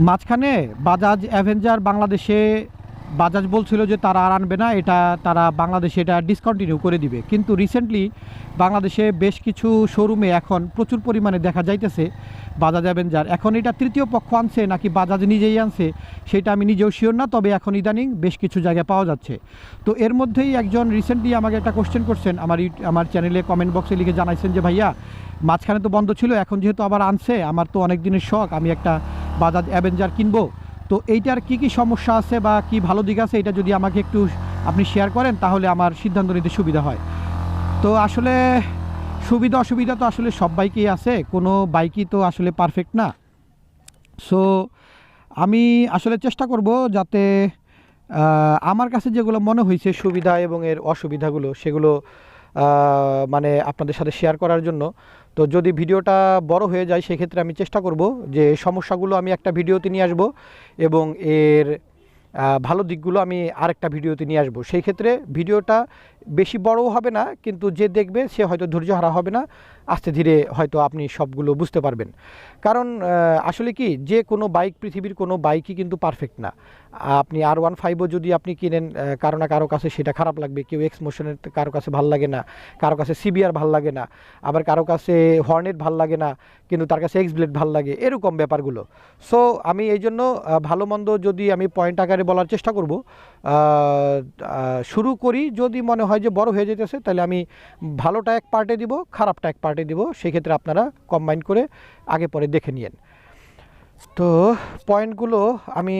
মাঝখানে বাজাজ অ্যাভেঞ্জার বাংলাদেশে বাজাজ বলছিল যে তারা আর আনবে না, এটা তারা বাংলাদেশে এটা ডিসকন্টিনিউ করে দিবে। কিন্তু রিসেন্টলি বাংলাদেশে বেশ কিছু শোরুমে এখন প্রচুর পরিমাণে দেখা যাইতেছে বাজাজ অ্যাভেঞ্জার এখন এটা তৃতীয় পক্ষ আনছে নাকি বাজাজ নিজেই আনছে, সেটা আমি নিজেও শিওর না, তবে এখন ইদানিং বেশ কিছু জায়গায় পাওয়া যাচ্ছে। তো এর মধ্যেই একজন রিসেন্টলি আমাকে একটা কোশ্চেন করছেন, আমার আমার চ্যানেলে কমেন্ট বক্সে লিখে জানাইছেন যে, ভাইয়া, মাঝখানে তো বন্ধ ছিল, এখন যেহেতু আবার আনছে, আমার তো অনেক দিনের শখ, আমি একটা বাজাজ অ্যাভেঞ্জার কিনবো। তো এইটার কি কি সমস্যা আছে বা কি ভালো দিক আছে এটা যদি আমাকে একটু আপনি শেয়ার করেন তাহলে আমার সিদ্ধান্ত নিতে সুবিধা হয়। তো আসলে সুবিধা অসুবিধা তো আসলে সব বাইকেই আছে, কোনো বাইকই তো আসলে পারফেক্ট না। সো আমি আসলে চেষ্টা করব যাতে আমার কাছে যেগুলো মনে হয়েছে সুবিধা এবং এর অসুবিধাগুলো, সেগুলো মানে আপনাদের সাথে শেয়ার করার জন্য। তো যদি ভিডিওটা বড় হয়ে যায়, সেক্ষেত্রে আমি চেষ্টা করব যে সমস্যাগুলো আমি একটা ভিডিওতে নিয়ে আসব এবং এর ভালো দিকগুলো আমি আরেকটা ভিডিওতে নিয়ে আসব। সেই ক্ষেত্রে ভিডিওটা বেশি বড়ও হবে না, কিন্তু যে দেখবে সে হয়তো ধৈর্য হারা হবে না। আস্তে ধীরে হয়তো আপনি সবগুলো বুঝতে পারবেন। কারণ আসলে কি, যে কোনো বাইক পৃথিবীর কোনো বাইকই কিন্তু পারফেক্ট না। আপনি আর ওয়ান ফাইভও যদি আপনি কিনেন কারও না কারও কাছে সেটা খারাপ লাগবে। কেউ এক্স মোশনের কারও কাছে ভালো লাগে না, কারও কাছে সিবিআর ভালো লাগে না, আবার কারও কাছে হর্নেট ভালো লাগে না, কিন্তু তার কাছে এক্স ব্লেড ভালো লাগে, এরকম ব্যাপারগুলো। সো আমি এই জন্য ভালো মন্দ যদি আমি পয়েন্ট আকারে বলার চেষ্টা করব শুরু করি। যদি মনে হয় যে বড় হয়ে যেতেছে, তাহলে আমি ভালোটা এক পার্টে দিব, খারাপটা এক পার্টে দিব, সেক্ষেত্রে আপনারা কম্বাইন করে আগে পরে দেখে নিয়েন। তো পয়েন্টগুলো আমি,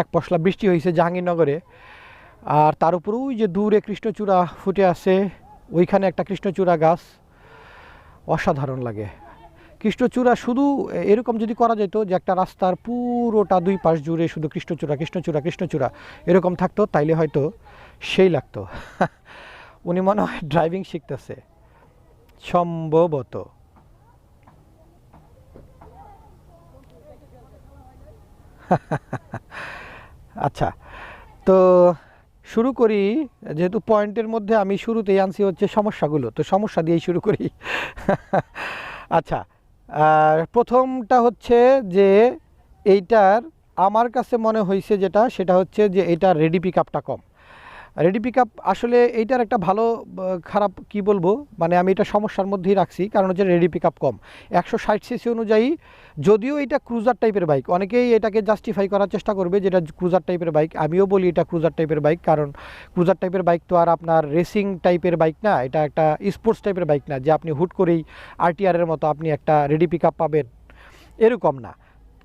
এক পশলা বৃষ্টি হয়েছে জাহাঙ্গীরনগরে, আর তার উপর ওই যে দূরে কৃষ্ণচূড়া ফুটে আছে, ওইখানে একটা কৃষ্ণচূড়া গাছ, অসাধারণ লাগে। কৃষ্ণচূড়া শুধু এরকম যদি করা যেত যে একটা রাস্তার পুরোটা দুই পাশ জুড়ে শুধু কৃষ্ণচূড়া কৃষ্ণচূড়া কৃষ্ণচূড়া, এরকম থাকতো, তাইলে হয়তো সেই লাগতো। উনি মনে হয় ড্রাইভিং শিখতেছে। সম্ভবত। আচ্ছা তো শুরু করি, যেহেতু পয়েন্টের মধ্যে আমি শুরুতেই আনছি হচ্ছে সমস্যাগুলো, তো সমস্যা দিয়েই শুরু করি। আচ্ছা আর প্রথমটা হচ্ছে যে এইটার আমার কাছে মনে হয়েছে যেটা, সেটা হচ্ছে যে এটা রেডি পিক আপটা কম। রেডি পিক আসলে এইটার একটা ভালো খারাপ কি বলব? মানে আমি এটা সমস্যার মধ্যেই রাখছি, কারণ হচ্ছে রেডি পিক কম। একশো ষাট সিসি অনুযায়ী যদিও এটা ক্রুজার টাইপের বাইক অনেকেই এটাকে জাস্টিফাই করার চেষ্টা করবে যেটা ক্রুজার টাইপের বাইক আমিও বলি এটা ক্রুজার টাইপের বাইক কারণ ক্রুজার টাইপের বাইক তো আর আপনার রেসিং টাইপের বাইক না, এটা একটা স্পোর্টস টাইপের বাইক না, যে আপনি হুট করেই আরটিআরের মতো আপনি একটা রেডি পিক পাবেন। এরকম না।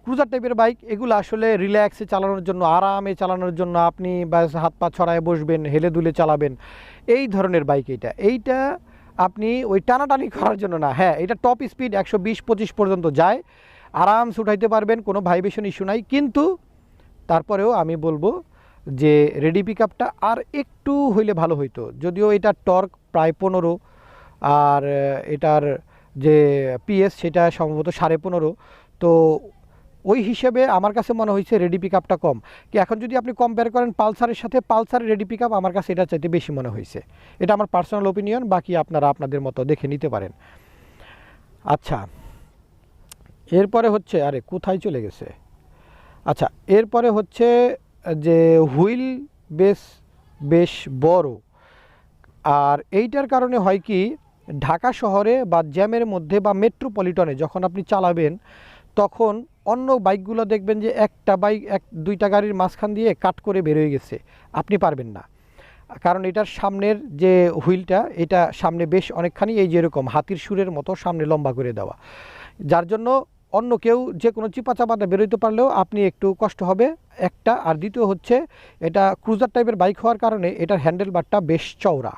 ক্রুজার টাইপের বাইক, এগুলো আসলে রিল্যাক্সে চালানোর জন্য, আরামে চালানোর জন্য আপনি ব্যাস হাত পা ছড়ায় বসবেন, হেলে দুলে চালাবেন। এই ধরনের বাইক এইটা। এইটা আপনি ওই টানাটানি করার জন্য না হ্যাঁ এটা টপ স্পিড একশো বিশ, পঁচিশ পর্যন্ত যায়। আরামসে উঠাইতে পারবেন, কোনো ভাইব্রেশন ইস্যু নাই। কিন্তু তারপরেও আমি বলব যে রেডি পিক আর একটু হইলে ভালো হইতো। যদিও এটা টর্ক প্রায় পনেরো, আর এটার যে পিএস সেটা সম্ভবত সাড়ে পনেরো। তো ওই হিসেবে আমার কাছে মনে হয়েছে রেডি পিক আপটা কম। কি এখন যদি আপনি কম্পেয়ার করেন পালসারের সাথে, পালসারের রেডি পিক আপ আমার কাছে এটা চাইতে বেশি মনে হয়েছে। এটা আমার পার্সোনাল ওপিনিয়ন বাকি আপনারা আপনাদের মতো দেখে নিতে পারেন। আচ্ছা এরপরে হচ্ছে, আরে, কোথায় চলে গেছে? আচ্ছা এরপরে হচ্ছে যে হুইল বেশ বেশ বড়। আর এইটার কারণে হয় কি, ঢাকা শহরে বা জ্যামের মধ্যে বা মেট্রোপলিটনে যখন আপনি চালাবেন তখন অন্য বাইকগুলো দেখবেন যে একটা বাইক, এক, দুইটা গাড়ির মাঝখান দিয়ে কাট করে বেরোয় গেছে। আপনি পারবেন না। কারণ এটার সামনের যে হুইলটা, এটা সামনে বেশ অনেকখানি এই যেরকম হাতির সুরের মতো সামনে লম্বা করে দেওয়া। যার জন্য অন্য কেউ যে কোনো চিপা চাপাতে বেরোতে পারলেও আপনি একটু কষ্ট হবে। একটা, আর দ্বিতীয় হচ্ছে, এটা ক্রুজার টাইপের বাইক হওয়ার কারণে এটার হ্যান্ডেল বারটা বেশ চওড়া।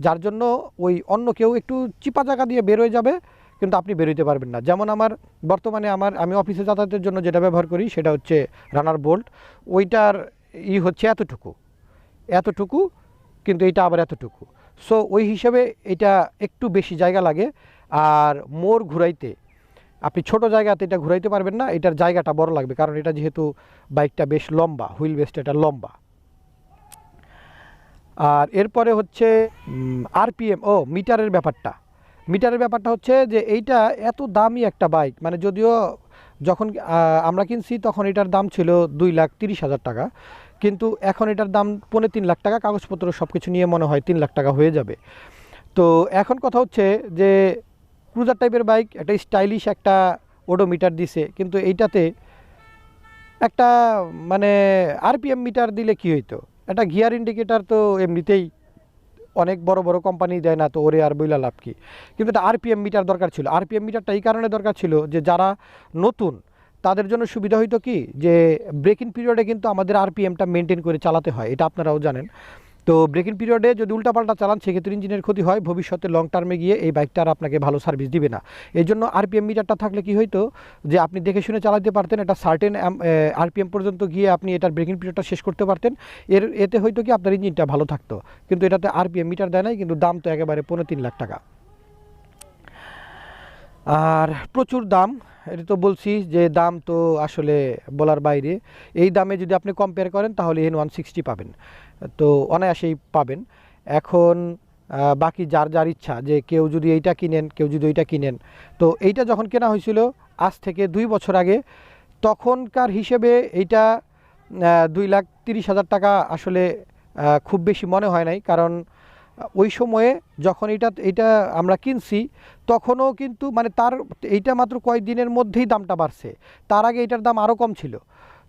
যার জন্য ওই অন্য কেউ একটু চিপা জায়গা দিয়ে বেরোয় যাবে। কিন্তু আপনি বেরোতে পারবেন না। যেমন আমার বর্তমানে আমার, আমি অফিসে যাতায়াতের জন্য যেটা ব্যবহার করি সেটা হচ্ছে রানার বোল্ট ওইটার ই হচ্ছে এতটুকু। এতটুকু, কিন্তু এটা আবার এতটুকু। সো ওই হিসেবে এটা একটু বেশি জায়গা লাগে। আর মোর ঘুরাইতে, আপনি ছোট জায়গাতে এটা ঘুরাইতে পারবেন না, এটার জায়গাটা বড় লাগবে। কারণ এটা যেহেতু বাইকটা বেশ লম্বা, হুইল বেসটা এটা লম্বা। আর এরপরে হচ্ছে আরপিএম ও, মিটারের ব্যাপারটা। মিটারের ব্যাপারটা হচ্ছে যে এইটা এত দামি একটা বাইক মানে যদিও যখন আমরা কিনছি তখন এটার দাম ছিল দুই লাখ তিরিশ হাজার টাকা, কিন্তু এখন এটার দাম পৌনে তিন লাখ টাকা, কাগজপত্র সব কিছু নিয়ে মনে হয় তিন লাখ টাকা হয়ে যাবে। তো এখন কথা হচ্ছে যে ক্রুজার টাইপের বাইক, একটা স্টাইলিশ একটা ওডোমিটার দিছে, কিন্তু এইটাতে একটা মানে আরপিএম মিটার দিলে কি হইতো? একটা গিয়ার ইন্ডিকেটার তো এমনিতেই অনেক বড় বড় কোম্পানি দেয় না, তো ওরে আর বইলা লাভ কি? কিন্তু এটা আরপিএম মিটার দরকার ছিল। আরপিএম মিটারটা এই কারণে দরকার ছিল যে যারা নতুন, তাদের জন্য সুবিধা হইতো কি? যে ব্রেকিং পিরিয়ডে কিন্তু আমাদের আরপিএমটা মেনটেন করে চালাতে হয়, এটা আপনারাও জানেন। তো ব্রেকিং পিরিয়ডে যদি উল্টাপাল্টা চালান, সেক্ষেত্রে ইঞ্জিনের ক্ষতি হয়। ভবিষ্যতে লং টার্মে গিয়ে এই বাইকটা আর আপনাকে ভালো সার্ভিস দিবে না। এই জন্য আরপিএম মিটারটা থাকলে কি হইতো, যে আপনি দেখে শুনে চালাতে পারতেন, একটা সার্টেন আরপিএম পর্যন্ত গিয়ে আপনি এটার ব্রেকিং পিরিয়ডটা শেষ করতে পারতেন। এর, এতে হয়তো কি, আপনার ইঞ্জিনটা ভালো থাকতো। কিন্তু এটাতে আরপিএম মিটার দেয় নাই, কিন্তু দাম তো একেবারে পনেরো তিন লাখ টাকা। আর প্রচুর দাম। এটা তো বলছি যে দাম তো আসলে বলার বাইরে। এই দামে যদি আপনি কম্পেয়ার করেন, তাহলে এন ওয়ান সিক্সটি পাবেন। তো অনায়াসেই পাবেন। এখন বাকি যার যার ইচ্ছা যে কেউ যদি এইটা কিনেন, কেউ যদি ওইটা কিনেন। তো এইটা যখন কেনা হয়েছিল আজ থেকে দুই বছর আগে, তখনকার হিসেবে এইটা দুই লাখ তিরিশ হাজার টাকা আসলে খুব বেশি মনে হয় নাই। কারণ ওই সময়ে যখন এটা এটা আমরা কিনছি, তখনও কিন্তু মানে তার, এইটা মাত্র কয়েকদিনের মধ্যেই দামটা বাড়ছে। তার আগে এটার দাম আরও কম ছিল।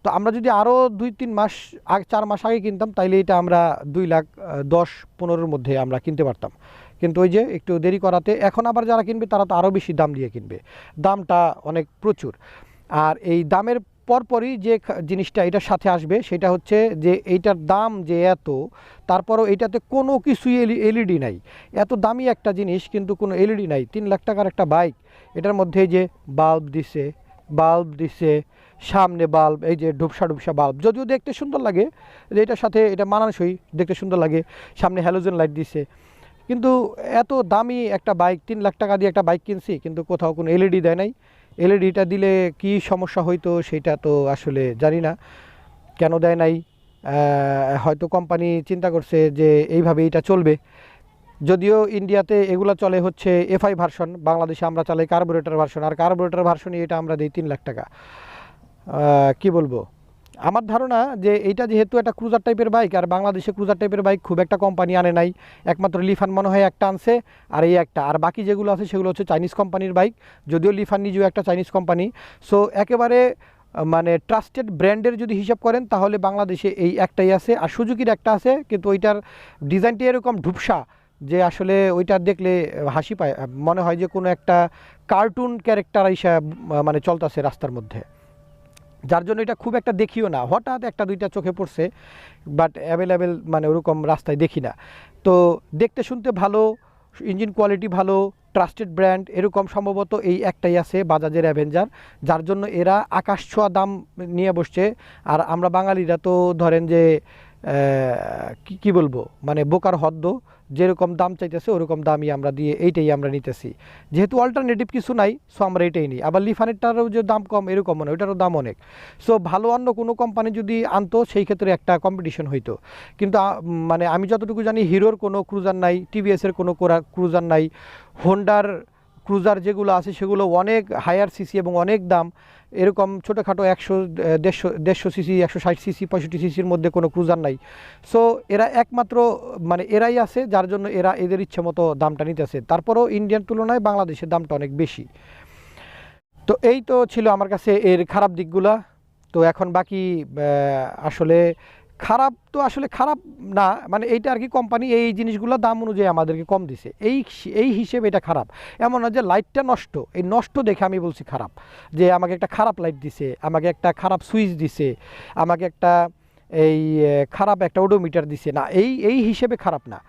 তো আমরা যদি আরও দুই তিন মাস আগে, চার মাস আগে কিনতাম, তাইলে এটা আমরা দুই লাখ দশ, পনেরোর মধ্যে আমরা কিনতে পারতাম। কিন্তু ওই যে একটু দেরি করাতে, এখন আবার যারা কিনবে, তারা তো আরও বেশি দাম দিয়ে কিনবে। দামটা অনেক প্রচুর। আর এই দামের পরপরই যে জিনিসটা এটার সাথে আসবে, সেটা হচ্ছে যে এইটার দাম যে এত, তারপরও এটাতে কোনো কিছুই এলইডি নাই। এত দামি একটা জিনিস কিন্তু কোনো এলইডি নাই, তিন লাখ টাকার একটা বাইক। এটার মধ্যে যে বাল্ব দিছে বাল্ব দিছে, সামনে বাল্ব, এই যে ডুবসা ডুবসা বাল্ব। যদিও দেখতে সুন্দর লাগে, যে এটার সাথে এটা মানানসই, দেখতে সুন্দর লাগে। সামনে হ্যালোজেন লাইট দিছে। কিন্তু এত দামি একটা বাইক, তিন লাখ টাকা দিয়ে একটা বাইক কিনছি, কিন্তু কোথাও কোনো এলইডি দেয় নাই। এলইডিটা দিলে কি সমস্যা হইতো সেটা তো আসলে জানি না। কেন দেয় নাই? হয়তো কোম্পানি চিন্তা করছে যে এইভাবে এটা চলবে। যদিও ইন্ডিয়াতে এগুলো চলে হচ্ছে এফআই ভার্সন বাংলাদেশে আমরা চালাই কার্বোরেটার ভার্সন আর কার্বোরেটার ভার্সনই এটা আমরা দিই তিন লাখ টাকা। কি বলব? আমার ধারণা যে এইটা যেহেতু একটা ক্রুজার টাইপের বাইক আর বাংলাদেশে ক্রুজার টাইপের বাইক খুব একটা কোম্পানি আনে নাই। একমাত্র লিফান মনে হয় একটা আনছে, আর এই একটা। আর বাকি যেগুলো আছে সেগুলো হচ্ছে চাইনিজ কোম্পানির বাইক যদিও লিফান নিজেও একটা চাইনিজ কোম্পানি সো একেবারে মানে ট্রাস্টেড ব্র্যান্ডের যদি হিসাব করেন, তাহলে বাংলাদেশে এই একটাই আছে। আর সুজুকির একটা আছে, কিন্তু ওইটার ডিজাইনটি এরকম ঢুপসা যে আসলে ওইটা দেখলে হাসি পায়। মনে হয় যে কোনো একটা কার্টুন ক্যারেক্টার হিসাব মানে চলতেছে রাস্তার মধ্যে। যার জন্য এটা খুব একটা দেখিও না। হঠাৎ একটা দুইটা চোখে পড়ছে বাট অ্যাভেলেবেল মানে ওরকম রাস্তায় দেখি না। তো দেখতে শুনতে ভালো ইঞ্জিন কোয়ালিটি ভালো ট্রাস্টেড ব্র্যান্ড এরকম সম্ভবত এই একটাই আছে বাজাজের অ্যাভেঞ্জার যার জন্য এরা আকাশ ছোঁয়া দাম নিয়ে বসছে। আর আমরা বাঙালিরা তো ধরেন যে কি কি বলব? মানে বোকার হদ্দ, যেরকম দাম চাইতেছে, ওরকম দামই আমরা দিয়ে, এইটাই আমরা নিতেছি। যেহেতু অল্টারনেটিভ কিছু নাই সো আমরা এটাই নিই। আবার লিফানেরটারও যে দাম কম, এরকম নয় ওইটারও দাম অনেক। সো ভালো অন্য কোনো কোম্পানি যদি আনতো, সেই ক্ষেত্রে একটা কম্পিটিশন হইতো। কিন্তু মানে আমি যতটুকু জানি, হিরোর কোনো ক্রুজার নাই টিভিএসের কোনো ক্রুজার নাই। হোন্ডার ক্রুজার যেগুলো আছে সেগুলো অনেক হায়ার সিসি এবং অনেক দাম। এরকম ছোটোখাটো একশো, দেড়শো দেড়শো সিসি একশো ষাট সিসি পঁয়ষট্টি সিসির মধ্যে কোনো ক্রুজার নাই। সো এরা একমাত্র মানে এরাই আছে যার জন্য এরা এদের ইচ্ছে মতো দামটা নিতেছে। তারপরেও ইন্ডিয়ান তুলনায় বাংলাদেশের দামটা অনেক বেশি। তো এই তো ছিল আমার কাছে এর খারাপ দিকগুলা। তো এখন বাকি আসলে খারাপ তো আসলে খারাপ না মানে এইটা আর কি কোম্পানি এই জিনিসগুলো দাম অনুযায়ী আমাদেরকে কম দিছে। এই এই হিসেবে এটা খারাপ। এমন না যে লাইটটা নষ্ট, এই নষ্ট দেখে আমি বলছি খারাপ। যে আমাকে একটা খারাপ লাইট দিছে, আমাকে একটা খারাপ সুইচ দিছে, আমাকে একটা এই খারাপ একটা ওডোমিটার দিছে। না, এই এই হিসেবে খারাপ না।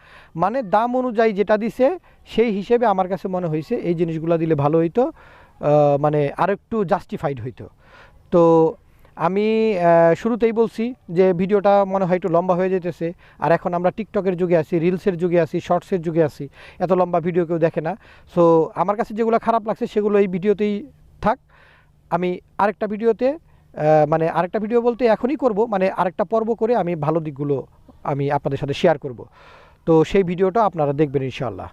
মানে দাম অনুযায়ী যেটা দিছে, সেই হিসেবে আমার কাছে মনে হয়েছে এই জিনিসগুলো দিলে ভালো হইতো মানে আরেকটু জাস্টিফাইড হইতো। তো আমি শুরুতেই বলছি যে ভিডিওটা মনে হয় একটু লম্বা হয়ে যেতেছে, আর এখন আমরা টিকটকের যুগে আছি, রিলসের যুগে আছি, শর্টসের যুগে আছি, এত লম্বা ভিডিও কেউ দেখে না। সো আমার কাছে যেগুলো খারাপ লাগছে সেগুলো এই ভিডিওতেই থাক। আমি আরেকটা ভিডিওতে মানে আরেকটা ভিডিও বলতে এখনই করব মানে আরেকটা পর্ব করে আমি ভালো দিকগুলো আমি আপনাদের সাথে শেয়ার করব। তো সেই ভিডিওটা আপনারা দেখবেন ইনশাআল্লাহ।